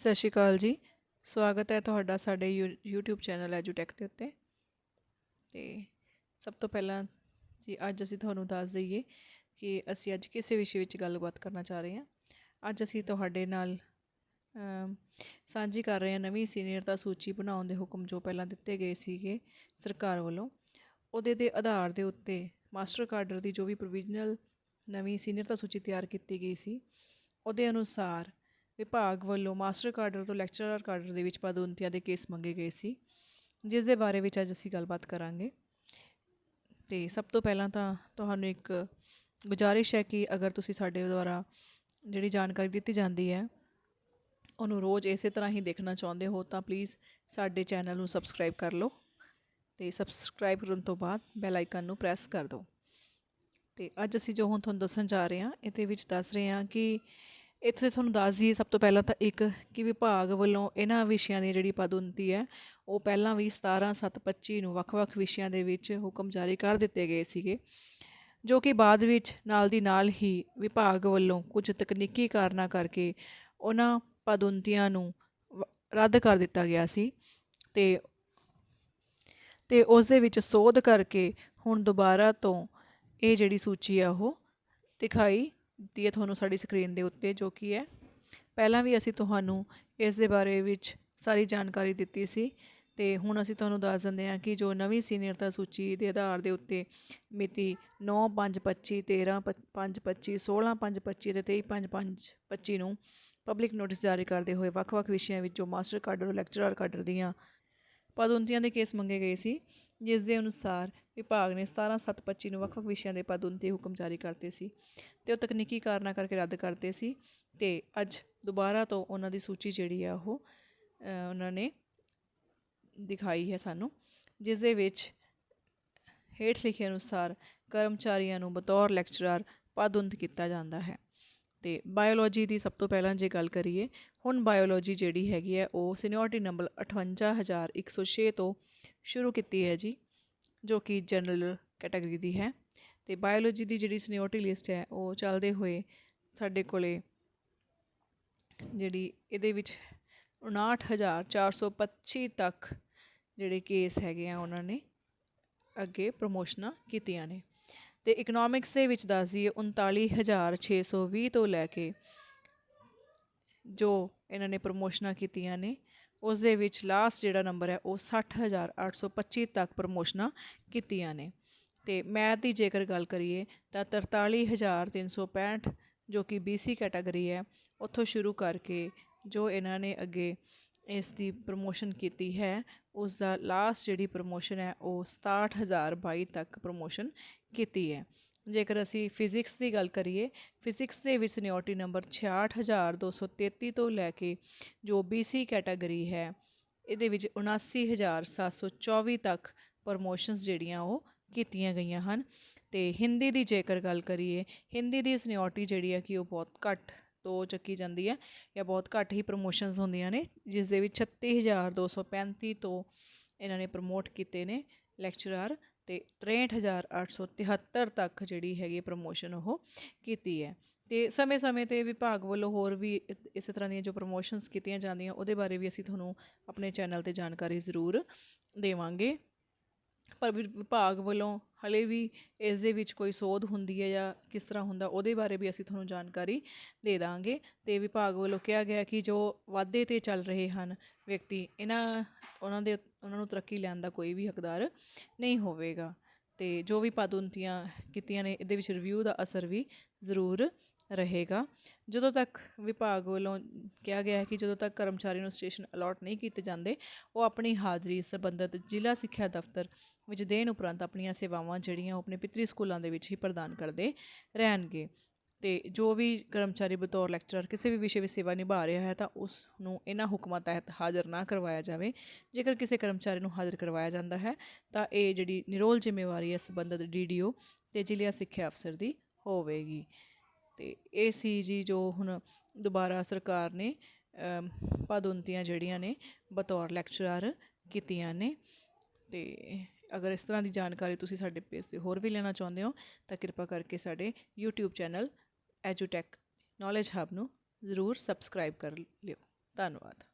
ਸਤਿ ਸ਼੍ਰੀ ਅਕਾਲ ਜੀ। ਸਵਾਗਤ ਹੈ ਤੁਹਾਡਾ ਸਾਡੇ ਯੂ- YouTube ਚੈਨਲ ਐਜੂਟੈਕ ਦੇ ਉੱਤੇ। ਤੇ ਸਭ ਤੋਂ ਪਹਿਲਾਂ ਜੀ, ਅੱਜ ਅਸੀਂ ਤੁਹਾਨੂੰ ਦੱਸ ਦਈਏ ਕਿ ਅਸੀਂ ਅੱਜ ਕਿਸੇ ਵਿਸ਼ੇ ਵਿੱਚ ਗੱਲਬਾਤ ਕਰਨਾ ਚਾਹ ਰਹੇ ਹਾਂ। ਅੱਜ ਅਸੀਂ ਤੁਹਾਡੇ ਨਾਲ ਸਾਂਝੀ ਕਰ ਰਹੇ ਹਾਂ ਨਵੀਂ ਸੀਨੀਅਰਤਾ ਸੂਚੀ ਬਣਾਉਣ ਦੇ ਹੁਕਮ ਜੋ ਪਹਿਲਾਂ ਦਿੱਤੇ ਗਏ ਸੀਗੇ ਸਰਕਾਰ ਵੱਲੋਂ। ਉਹਦੇ ਦੇ ਆਧਾਰ ਦੇ ਉੱਤੇ ਮਾਸਟਰ ਕਾਡਰ ਦੀ ਜੋ ਵੀ ਪ੍ਰੋਵੀਜ਼ਨਲ ਨਵੀਂ ਸੀਨੀਅਰਤਾ ਸੂਚੀ ਤਿਆਰ ਕੀਤੀ ਗਈ ਸੀ, ਉਹਦੇ ਅਨੁਸਾਰ ਵਿਭਾਗ ਵੱਲੋਂ ਮਾਸਟਰ ਕਾਡਰ ਤੋਂ ਲੈਕਚਰਰ ਕਾਡਰ ਦੇ ਵਿੱਚ ਪਦੋਨਤੀਆਂ ਦੇ ਕੇਸ ਮੰਗੇ ਗਏ ਸੀ, ਜਿਸ ਦੇ ਬਾਰੇ ਵਿੱਚ ਅੱਜ ਅਸੀਂ ਗੱਲਬਾਤ ਕਰਾਂਗੇ। ਤੇ ਸਭ ਤੋਂ ਪਹਿਲਾਂ ਤਾਂ ਤੁਹਾਨੂੰ ਇੱਕ ਗੁਜ਼ਾਰਿਸ਼ ਹੈ ਕਿ ਅਗਰ ਤੁਸੀਂ ਸਾਡੇ ਦੁਆਰਾ ਜਿਹੜੀ ਜਾਣਕਾਰੀ ਦਿੱਤੀ ਜਾਂਦੀ ਹੈ, ਉਹਨੂੰ ਰੋਜ਼ ਇਸੇ ਤਰ੍ਹਾਂ ਹੀ ਦੇਖਣਾ ਚਾਹੁੰਦੇ ਹੋ, ਤਾਂ ਪਲੀਜ਼ ਸਾਡੇ ਚੈਨਲ ਨੂੰ ਸਬਸਕ੍ਰਾਈਬ ਕਰ ਲਓ ਤੇ ਸਬਸਕ੍ਰਾਈਬ ਕਰਨ ਤੋਂ ਬਾਅਦ ਬੈਲ ਆਈਕਨ ਨੂੰ ਪ੍ਰੈਸ ਕਰ ਦਿਓ। ਤੇ ਅੱਜ ਅਸੀਂ ਜੋ ਹੁਣ ਤੁਹਾਨੂੰ ਦੱਸਣ ਜਾ ਰਹੇ ਹਾਂ, ਇਹਦੇ ਵਿੱਚ ਦੱਸ ਰਹੇ ਹਾਂ ਕਿ ਇੱਥੇ ਤੁਹਾਨੂੰ ਦੱਸ ਦਈਏ, ਸਭ ਤੋਂ ਪਹਿਲਾਂ ਤਾਂ ਇੱਕ ਕਿ ਵਿਭਾਗ ਵੱਲੋਂ ਇਹਨਾਂ ਵਿਸ਼ਿਆਂ ਦੀ ਜਿਹੜੀ ਪਦੋਨਤੀ ਹੈ, ਉਹ ਪਹਿਲਾਂ ਵੀ 17 7 25 ਨੂੰ ਵੱਖ-ਵੱਖ ਵਿਸ਼ਿਆਂ ਦੇ ਵਿੱਚ ਹੁਕਮ ਜਾਰੀ ਕਰ ਦਿੱਤੇ ਗਏ ਸੀਗੇ, ਜੋ ਕਿ ਬਾਅਦ ਵਿੱਚ ਨਾਲ ਦੀ ਨਾਲ ਹੀ ਵਿਭਾਗ ਵੱਲੋਂ ਕੁਝ ਤਕਨੀਕੀ ਕਾਰਨਾਂ ਕਰਕੇ ਉਹਨਾਂ ਪਦੋਨਤੀਆਂ ਨੂੰ ਰੱਦ ਕਰ ਦਿੱਤਾ ਗਿਆ ਸੀ ਤੇ ਤੇ ਉਸ ਦੇ ਵਿੱਚ ਸੋਧ ਕਰਕੇ ਹੁਣ ਦੁਬਾਰਾ ਤੋਂ ਇਹ ਜਿਹੜੀ ਸੂਚੀ ਆ ਉਹ ਦਿਖਾਈ ਦਿੱਤੀ ਹੈ ਤੁਹਾਨੂੰ ਸਾਡੀ ਸਕਰੀਨ ਦੇ ਉੱਤੇ, ਜੋ ਕਿ ਹੈ। ਪਹਿਲਾਂ ਵੀ ਅਸੀਂ ਤੁਹਾਨੂੰ ਇਸ ਦੇ ਬਾਰੇ ਵਿੱਚ ਸਾਰੀ ਜਾਣਕਾਰੀ ਦਿੱਤੀ ਸੀ ਤੇ ਹੁਣ ਅਸੀਂ ਤੁਹਾਨੂੰ ਦੱਸ ਦਿੰਦੇ ਹਾਂ ਕਿ ਜੋ ਨਵੀਂ ਸੀਨੀਅਰਤਾ ਸੂਚੀ ਦੇ ਆਧਾਰ ਦੇ ਉੱਤੇ ਮਿਤੀ 9 5 25 13 5 25 16 5 25 ਤੇ 23 5 5 25 ਨੂੰ ਪਬਲਿਕ ਨੋਟਿਸ ਜਾਰੀ ਕਰਦੇ ਹੋਏ ਵੱਖ-ਵੱਖ ਵਿਸ਼ਿਆਂ ਵਿੱਚ ਜੋ ਮਾਸਟਰ ਕਾਡਰ ਲੈਕਚਰਰ ਕਾਡਰ ਦੀਆਂ ਪਦੋਨਤੀਆਂ ਦੇ ਕੇਸ ਮੰਗੇ ਗਏ ਸੀ, ਜਿਸ ਦੇ ਅਨੁਸਾਰ ਵਿਭਾਗ ਨੇ 17 7 25 ਨੂੰ ਵੱਖ-ਵੱਖ ਵਿਸ਼ਿਆਂ ਦੇ ਪਦੋਨਤੀ ਹੁਕਮ ਜਾਰੀ ਕਰਤੇ ਸੀ ਤੇ ਉਹ ਤਕਨੀਕੀ ਕਾਰਨਾਂ ਕਰਕੇ ਰੱਦ ਕਰਤੇ ਸੀ ਤੇ ਅੱਜ ਦੁਬਾਰਾ ਤੋਂ ਉਹਨਾਂ ਦੀ ਸੂਚੀ ਜਿਹੜੀ ਆ ਉਹ ਉਹਨਾਂ ਨੇ ਦਿਖਾਈ ਹੈ ਸਾਨੂੰ, ਜਿਸ ਦੇ ਵਿੱਚ ਹੇਠ ਲਿਖੇ ਅਨੁਸਾਰ ਕਰਮਚਾਰੀਆਂ ਨੂੰ ਬਤੌਰ ਲੈਕਚਰਰ ਪਦੋਨਤ ਕੀਤਾ ਜਾਂਦਾ ਹੈ। ਅਤੇ ਬਾਇਓਲੋਜੀ ਦੀ ਸਭ ਤੋਂ ਪਹਿਲਾਂ ਜੇ ਗੱਲ ਕਰੀਏ, ਹੁਣ ਬਾਇਓਲੋਜੀ ਜਿਹੜੀ ਹੈਗੀ ਹੈ, ਉਹ ਸੀਨੀਅਰਟੀ ਨੰਬਰ 58106 ਤੋਂ ਸ਼ੁਰੂ ਕੀਤੀ ਹੈ ਜੀ, ਜੋ ਕਿ ਜਨਰਲ ਕੈਟਾਗਰੀ ਦੀ ਹੈ। ਅਤੇ ਬਾਇਓਲੋਜੀ ਦੀ ਜਿਹੜੀ ਸੀਨੀਅਰਟੀ ਲਿਸਟ ਹੈ, ਉਹ ਚੱਲਦੇ ਹੋਏ ਸਾਡੇ ਕੋਲੇ ਜਿਹੜੀ ਇਹਦੇ ਵਿੱਚ 59425 ਤੱਕ ਜਿਹੜੇ ਕੇਸ ਹੈਗੇ ਆ, ਉਹਨਾਂ ਨੇ ਅੱਗੇ ਪ੍ਰਮੋਸ਼ਨਾਂ ਕੀਤੀਆਂ ਨੇ। ਤੇ ਇਕਨੋਮਿਕਸ ਦੇ ਵਿੱਚ ਦੱਸ ਦਈਏ 39620 ਤੋਂ ਲੈ ਕੇ ਜੋ ਇਹਨਾਂ ਨੇ ਪ੍ਰਮੋਸ਼ਨਾਂ ਕੀਤੀਆਂ ਨੇ ਉਸ ਦੇ ਵਿੱਚ ਲਾਸਟ ਜਿਹੜਾ ਨੰਬਰ ਹੈ ਉਹ 60825 ਤੱਕ ਪ੍ਰਮੋਸ਼ਨਾਂ ਕੀਤੀਆਂ ਨੇ। ਤੇ ਮੈਥ ਦੀ ਜੇਕਰ ਗੱਲ ਕਰੀਏ ਤਾਂ 43365 ਜੋ ਕਿ BC ਕੈਟਾਗਰੀ ਹੈ, ਉੱਥੋਂ ਸ਼ੁਰੂ ਕਰਕੇ ਜੋ ਇਹਨਾਂ ਨੇ ਅੱਗੇ ਇਸ ਦੀ ਪ੍ਰਮੋਸ਼ਨ ਕੀਤੀ ਹੈ। ਉਸ ਦਾ ਲਾਸਟ ਜਿਹੜੀ ਪ੍ਰਮੋਸ਼ਨ ਹੈ, ਉਹ 67022 ਤੱਕ ਪ੍ਰਮੋਸ਼ਨ ਕੀਤੀ ਹੈ। ਜੇਕਰ ਅਸੀਂ ਫਿਜ਼ਿਕਸ ਦੀ ਗੱਲ ਕਰੀਏ ਫਿਜ਼ਿਕਸ ਦੇ ਵਿੱਚ ਸੀਨੀਅਰਟੀ ਨੰਬਰ 66233 ਤੋਂ ਲੈ ਕੇ ਜੋ BC ਕੈਟਾਗਰੀ ਹੈ, ਇਹਦੇ ਵਿੱਚ 79724 ਤੱਕ ਪ੍ਰਮੋਸ਼ਨਸ ਜਿਹੜੀਆਂ ਉਹ ਕੀਤੀਆਂ ਗਈਆਂ ਹਨ। ਤੇ ਹਿੰਦੀ ਦੀ ਜੇਕਰ ਗੱਲ ਕਰੀਏ, ਹਿੰਦੀ ਦੀ ਸੀਨੀਅਰਟੀ ਜਿਹੜੀ ਹੈ ਕਿ ਉਹ ਬਹੁਤ ਘੱਟ ਤੋਂ ਚੱਕੀ ਜਾਂਦੀ ਹੈ ਜਾਂ ਬਹੁਤ ਘੱਟ ਹੀ ਪ੍ਰਮੋਸ਼ਨਸ ਹੁੰਦੀਆਂ ਨੇ ਜਿਸ ਦੇ ਵਿੱਚ 36235 ਤੋਂ ਇਹਨਾਂ ਨੇ ਪ੍ਰਮੋਟ ਕੀਤੇ ਨੇ ਲੈਕਚਰਰ ਤੇ 63873 ਤੱਕ ਜਿਹੜੀ ਹੈਗੀ ਪ੍ਰਮੋਸ਼ਨ ਉਹ ਕੀਤੀ ਹੈ। ਤੇ ਸਮੇਂ-ਸਮੇਂ ਤੇ ਵਿਭਾਗ ਵੱਲੋਂ ਹੋਰ ਵੀ ਇ- ਇਸੇ ਤਰ੍ਹਾਂ ਦੀਆਂ ਜੋ ਪ੍ਰਮੋਸ਼ਨਸ ਕੀਤੀਆਂ ਜਾਂਦੀਆਂ, ਉਹਦੇ ਬਾਰੇ ਵੀ ਅਸੀਂ ਤੁਹਾਨੂੰ ਆਪਣੇ ਚੈਨਲ ਤੇ ਜਾਣਕਾਰੀ ਜ਼ਰੂਰ ਦੇਵਾਂਗੇ। ਪਰ ਵਿ- ਵਿਭਾਗ ਵੱਲੋਂ ਹਾਲੇ ਵੀ ਇਸ ਦੇ ਵਿੱਚ ਕੋਈ ਸੋਧ ਹੁੰਦੀ ਹੈ ਜਾਂ ਕਿਸ ਤਰ੍ਹਾਂ ਹੁੰਦਾ ਉਹਦੇ ਬਾਰੇ ਵੀ ਅਸੀਂ ਤੁਹਾਨੂੰ ਜਾਣਕਾਰੀ ਦੇ ਦਾਂਗੇ। ਤੇ ਵਿਭਾਗ ਵੱਲੋਂ ਕਿਹਾ ਗਿਆ ਕਿ ਜੋ ਵਾਅਦੇ ਤੇ ਚੱਲ ਰਹੇ ਹਨ ਵਿਅਕਤੀ, ਇਹਨਾਂ, ਉਹਨਾਂ ਦੇ, ਉਹਨਾਂ ਨੂੰ ਤਰੱਕੀ ਲੈਣ ਦਾ ਕੋਈ ਵੀ ਹੱਕਦਾਰ ਨਹੀਂ ਹੋਵੇਗਾ। ਤੇ ਜੋ ਵੀ ਪਦੋਨਤੀਆਂ ਕੀਤੀਆਂ ਨੇ, ਇਹਦੇ ਵਿੱਚ ਰਿਵਿਊ ਦਾ ਅਸਰ ਵੀ ਜ਼ਰੂਰ ਰਹੇਗਾ। ਜਦੋਂ ਤੱਕ ਵਿਭਾਗ ਵੱਲੋਂ ਕਿਹਾ ਗਿਆ ਹੈ ਕਿ ਜਦੋਂ ਤੱਕ ਕਰਮਚਾਰੀ ਨੂੰ ਸਟੇਸ਼ਨ ਅਲਾਟ ਨਹੀਂ ਕੀਤੇ ਜਾਂਦੇ, ਉਹ ਆਪਣੀ ਹਾਜ਼ਰੀ ਸੰਬੰਧਿਤ ਜ਼ਿਲ੍ਹਾ ਸਿੱਖਿਆ ਦਫ਼ਤਰ ਵਿੱਚ ਦੇਣ ਉਪਰੰਤ ਆਪਣੀਆਂ ਸੇਵਾਵਾਂ ਜਿਹੜੀਆਂ ਉਹ ਆਪਣੇ ਪਿਤਰੀ ਸਕੂਲਾਂ ਦੇ ਵਿੱਚ ਹੀ ਪ੍ਰਦਾਨ ਕਰਦੇ ਰਹਿਣਗੇ। ਤੇ ਜੋ ਵੀ ਕਰਮਚਾਰੀ ਬਤੌਰ ਲੈਕਚਰਰ ਕਿਸੇ ਵੀ ਵਿਸ਼ੇ ਵਿੱਚ ਸੇਵਾ ਨਿਭਾ ਰਿਹਾ ਹੈ ਤਾਂ ਉਸ ਨੂੰ ਇਹਨਾਂ ਹੁਕਮਾਂ ਤਹਿਤ ਹਾਜ਼ਰ ਨਾ ਕਰਵਾਇਆ ਜਾਵੇ। ਜੇਕਰ ਕਿਸੇ ਕਰਮਚਾਰੀ ਨੂੰ ਹਾਜ਼ਰ ਕਰਵਾਇਆ ਜਾਂਦਾ ਹੈ, ਤਾਂ ਇਹ ਜਿਹੜੀ ਨਿਰੋਲ ਜ਼ਿੰਮੇਵਾਰੀ ਹੈ ਸੰਬੰਧਿਤ ਡੀਡੀਓ ਤੇ ਜ਼ਿਲ੍ਹਾ ਸਿੱਖਿਆ ਅਫਸਰ ਦੀ ਹੋਵੇਗੀ। ਅਤੇ ਇਹ ਸੀ ਜੀ ਜੋ ਹੁਣ ਦੁਬਾਰਾ ਸਰਕਾਰ ਨੇ ਅਮ, ਪਦੋਨਤੀਆਂ ਜਿਹੜੀਆਂ ਨੇ ਬਤੌਰ ਲੈਕਚਰਾਰ ਕੀਤੀਆਂ ਨੇ। ਅਤੇ ਅਗਰ ਇਸ ਤਰ੍ਹਾਂ ਦੀ ਜਾਣਕਾਰੀ ਤੁਸੀਂ ਸਾਡੇ ਪੇਜ ਤੇ ਹੋਰ ਵੀ ਲੈਣਾ ਚਾਹੁੰਦੇ ਹੋ ਤਾਂ ਕਿਰਪਾ ਕਰਕੇ ਸਾਡੇ YouTube ਚੈਨਲ ਐਜੂਟੈਕ ਨੌਲੇਜ ਹੱਬ ਨੂੰ ਜ਼ਰੂਰ ਸਬਸਕ੍ਰਾਈਬ ਕਰ ਲਿਓ। ਧੰਨਵਾਦ।